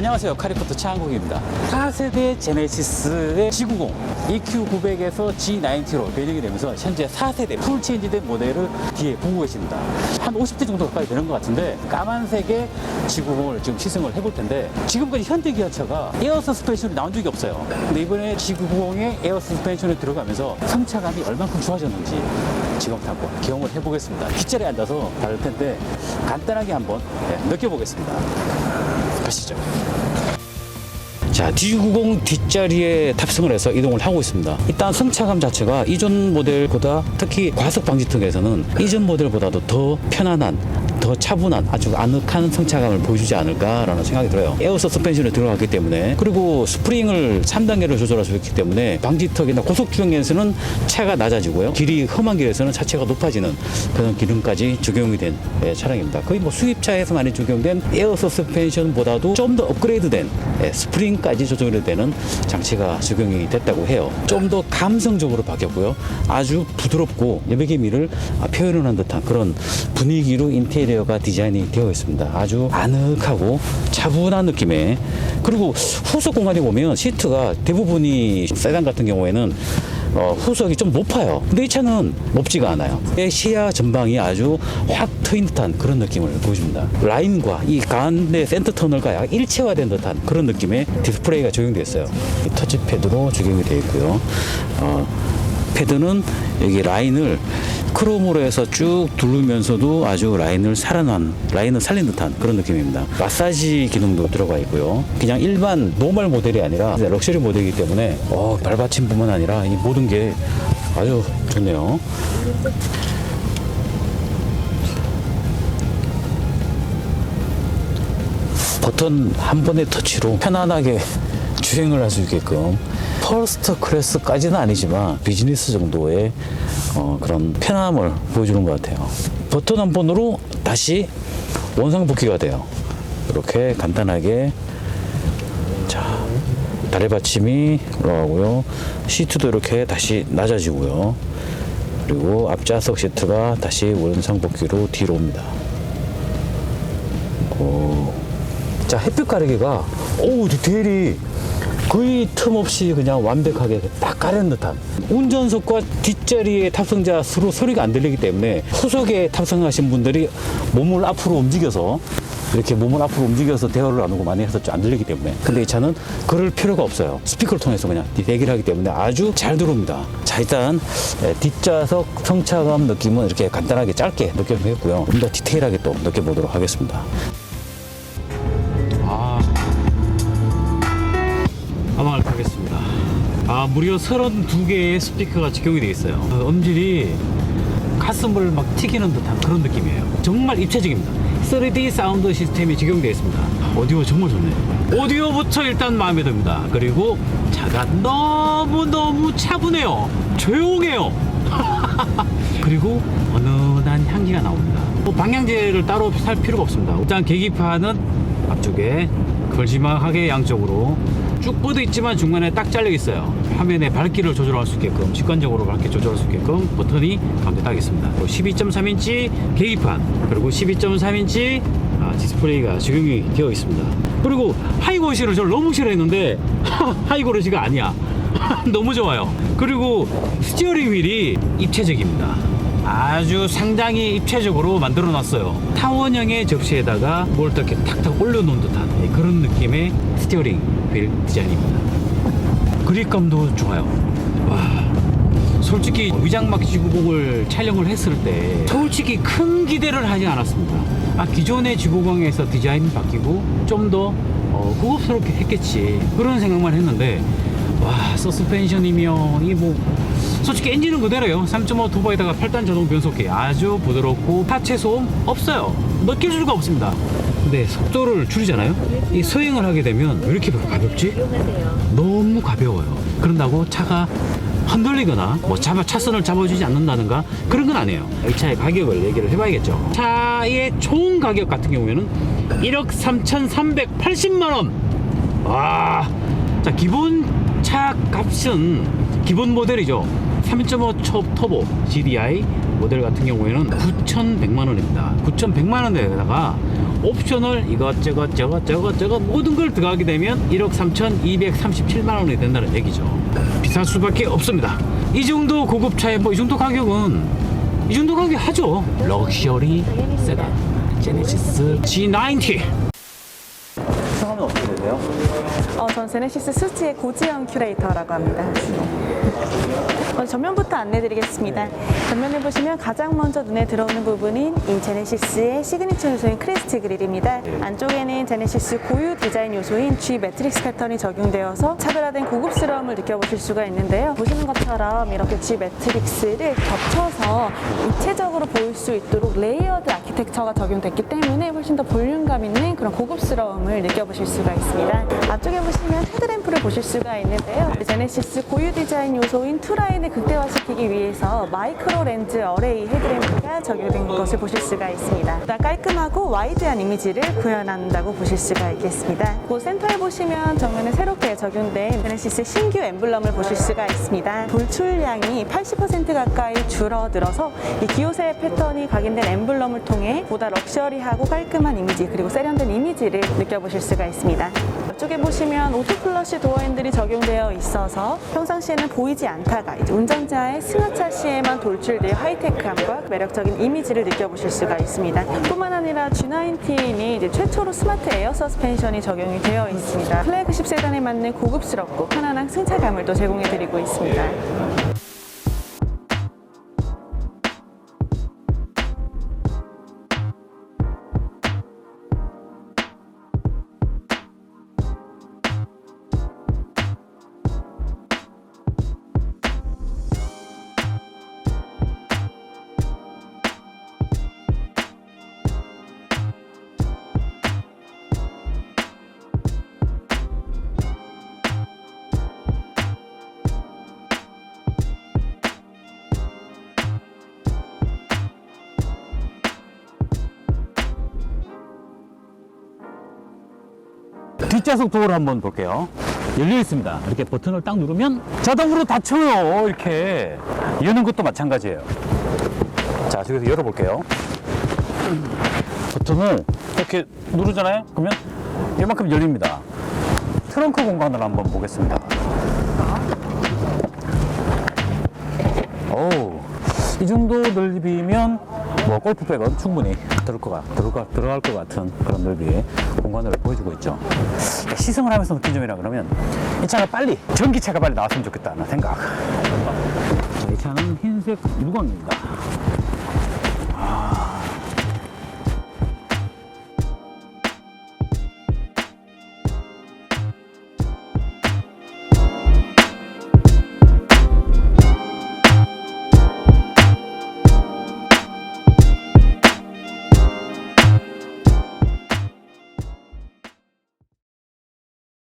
안녕하세요. 카리포트 차한국입니다. 4세대 제네시스의 G90, EQ900에서 G90로 변형이 되면서 현재 4세대 풀 체인지된 모델을 뒤에 보고 계십니다. 한 50대 정도 가까이 되는 것 같은데 까만색의 G90을 지금 시승을 해볼 텐데 지금까지 현대 기아차가 에어 서스펜션이 나온 적이 없어요. 근데 이번에 G90에 에어 서스펜션이 들어가면서 성차감이 얼만큼 좋아졌는지 지금부터 한번 경험을 해보겠습니다. 뒷자리에 앉아서 다를 텐데 간단하게 한번 네, 느껴보겠습니다. 가시죠. 자, D90 뒷자리에 탑승을 해서 이동을 하고 있습니다. 일단 승차감 자체가 이전 모델보다 특히 과속 방지턱에서는 이전 모델보다도 더 편안한 더 차분한 아주 아늑한 승차감을 보여주지 않을까라는 생각이 들어요. 에어 서스펜션이 들어갔기 때문에 그리고 스프링을 3단계로 조절할 수 있기 때문에 방지턱이나 고속 주행에서는 차가 낮아지고요. 길이 험한 길에서는 차체가 높아지는 그런 기능까지 적용이 된 예, 차량입니다. 거의 뭐 수입차에서 많이 적용된 에어 서스펜션보다도 좀 더 업그레이드된 예, 스프링까지 조절이 되는 장치가 적용이 됐다고 해요. 좀 더 감성적으로 바뀌었고요. 아주 부드럽고 여백의 미를 아, 표현을 듯한 그런 분위기로 인테리어 가 디자인이 되어 있습니다. 아주 아늑하고 차분한 느낌의 그리고 후속 공간에 보면 시트가 대부분이 세단 같은 경우에는 어, 후석이 좀 높아요. 근데 이 차는 높지가 않아요. 이 시야 전방이 아주 확 트인 듯한 그런 느낌을 보여줍니다. 라인과 이 가운데 센터 터널과 약 일체화된 듯한 그런 느낌의 디스플레이가 적용되어 있어요. 이 터치패드로 적용이 되어 있고요. 어, 패드는 여기 라인을 크롬으로 해서 쭉 두르면서도 아주 라인을 살아난 라인을 살린 듯한 그런 느낌입니다. 마사지 기능도 들어가 있고요. 그냥 일반 노멀 모델이 아니라 럭셔리 모델이기 때문에 어, 발받침뿐만 아니라 이 모든 게 아주 좋네요. 버튼 한 번의 터치로 편안하게 주행을 할 수 있게끔 퍼스트 클래스까지는 아니지만 비즈니스 정도의 어, 그런 편함을 보여주는 것 같아요. 버튼 한 번으로 다시 원상복귀가 돼요. 이렇게 간단하게 자 다리 받침이 올라가고요. 시트도 이렇게 다시 낮아지고요. 그리고 앞좌석 시트가 다시 원상복귀로 뒤로 옵니다. 오. 자 햇빛 가리개가 오 디테일이 거의 틈 없이 그냥 완벽하게 딱 가른 듯한 운전석과 뒷자리에 탑승자 서로 소리가 안 들리기 때문에 후석에 탑승하신 분들이 몸을 앞으로 움직여서 이렇게 몸을 앞으로 움직여서 대화를 나누고 많이 했었죠. 안 들리기 때문에. 근데 이 차는 그럴 필요가 없어요. 스피커를 통해서 그냥 얘기를 하기 때문에 아주 잘 들어옵니다. 자 일단 예, 뒷좌석 성차감 느낌은 이렇게 간단하게 짧게 느껴보겠고요. 좀 더 디테일하게 또 느껴보도록 하겠습니다 음악을 타겠습니다. 아, 무려 32개의 스피커가 적용이 되어 있어요. 어, 음질이 가슴을 막 튀기는 듯한 그런 느낌이에요. 정말 입체적입니다. 3D 사운드 시스템이 적용되어 있습니다. 오디오 정말 좋네요. 오디오부터 일단 마음에 듭니다. 그리고 차가 너무너무 차분해요. 조용해요. 그리고 어느한 향기가 나옵니다. 뭐 방향제를 따로 살 필요가 없습니다. 일단 계기판은 앞쪽에 걸지막하게 양쪽으로 쭉 뻗어 있지만 중간에 딱 잘려 있어요. 화면의 밝기를 조절할 수 있게끔 직관적으로 밝기 조절할 수 있게끔 버튼이 가운데 딱 있습니다. 12.3인치 계기판 그리고 12.3인치 아, 디스플레이가 적용이 되어 있습니다. 그리고 하이고시를 저를 너무 싫어했는데 하이고시가 아니야. 너무 좋아요. 그리고 스티어링 휠이 입체적입니다. 아주 상당히 입체적으로 만들어 놨어요. 타원형의 접시에다가 뭘 이렇게 탁탁 올려놓은 듯한 그런 느낌의 스티어링 휠 디자인입니다. 그립감도 좋아요. 와. 솔직히 위장막 지구공을 촬영을 했을 때 솔직히 큰 기대를 하지 않았습니다. 아, 기존의 지구공에서 디자인이 바뀌고 좀더 어, 고급스럽게 했겠지 그런 생각만 했는데 와 서스펜션이며 이뭐 솔직히 엔진은 그대로예요. 3.5 투버에다가 8단 자동 변속기 아주 부드럽고 하체 소음 없어요. 느낄 수가 없습니다. 근데 속도를 줄이잖아요. 이 서행을 하게 되면 왜 이렇게 가볍지? 너무 가벼워요. 그런다고 차가 흔들리거나 뭐 잡아 차선을 잡아주지 않는다든가 그런 건 아니에요. 이 차의 가격을 얘기를 해봐야겠죠. 차의 총 가격 같은 경우에는 1억 3,380만 원. 와, 자 기본 차 값은 기본 모델이죠. 3.5초 터보 GDI 모델 같은 경우에는 9,100만 원입니다. 9,100만 원에다가 옵션을 이것저것 저것 저것 저것 모든 걸 들어가게 되면 1억 3,237만 원이 된다는 얘기죠. 비쌀 수밖에 없습니다. 이 정도 고급차에 뭐 이 정도 가격은 이 정도 가격 하죠. 럭셔리 세단 제네시스 G90. 성함은 어떻게 되세요? 어, 전 제네시스 스즈의 고지영 큐레이터라고 합니다. 어, 전면부터 안내드리겠습니다. 전면을 보시면 가장 먼저 눈에 들어오는 부분인 이 제네시스의 시그니처 요소인 크레스트 그릴입니다. 안쪽에는 제네시스 고유 디자인 요소인 G 매트릭스 패턴이 적용되어서 차별화된 고급스러움을 느껴보실 수가 있는데요. 보시는 것처럼 이렇게 G 매트릭스를 겹쳐서 입체적으로 보일 수 있도록 레이어드 아키텍처가 적용됐기 때문에 훨씬 더 볼륨감 있는 그런 고급스러움을 느껴보실 수가 있습니다. 앞쪽에 보시면 헤드램프를 보실 수가 있는데요. 제네시스 고유 디자인 요소인 투라인을 극대화시키기 위해서 마이크로 렌즈 어레이 헤드램프가 적용된 것을 보실 수가 있습니다. 깔끔하고 와이드한 이미지를 구현한다고 보실 수가 있겠습니다. 그 센터에 보시면 정면에 새롭게 적용된 제네시스 신규 엠블럼을 보실 수가 있습니다. 돌출량이 80% 가까이 줄어들어서 이 기호세 패턴이 각인된 엠블럼을 통해 보다 럭셔리하고 깔끔한 이미지 그리고 세련된 이미지를 느껴보실 수가 있습니다. 이쪽에 보시면 오토 플러시 도어 핸들이 적용되어 있어서 평상시에는 보이지 않다가 운전자의 승하차 시에만 돌출될 하이테크함과 매력적인 이미지를 느껴보실 수가 있습니다. 뿐만 아니라 G19이 이제 최초로 스마트 에어 서스펜션이 적용이 되어 있습니다. 플래그십 세단에 맞는 고급스럽고 편안한 승차감을 또 제공해드리고 있습니다. 뒷좌석 도어를 한번 볼게요. 열려 있습니다. 이렇게 버튼을 딱 누르면 자동으로 닫혀요. 이렇게 여는 것도 마찬가지예요. 자, 저기서 열어볼게요. 버튼을 이렇게 누르잖아요. 그러면 이만큼 열립니다. 트렁크 공간을 한번 보겠습니다. 오, 이 정도 넓이면 뭐 골프백은 충분히 들을 것 같, 들어가, 들어갈 것 같은 그런 넓이의 공간을 보여주고 있죠. 시승을 하면서 느낀 점이라 그러면 이 차가 빨리 전기차가 빨리 나왔으면 좋겠다는 생각. 자, 이 차는 흰색 유광입니다.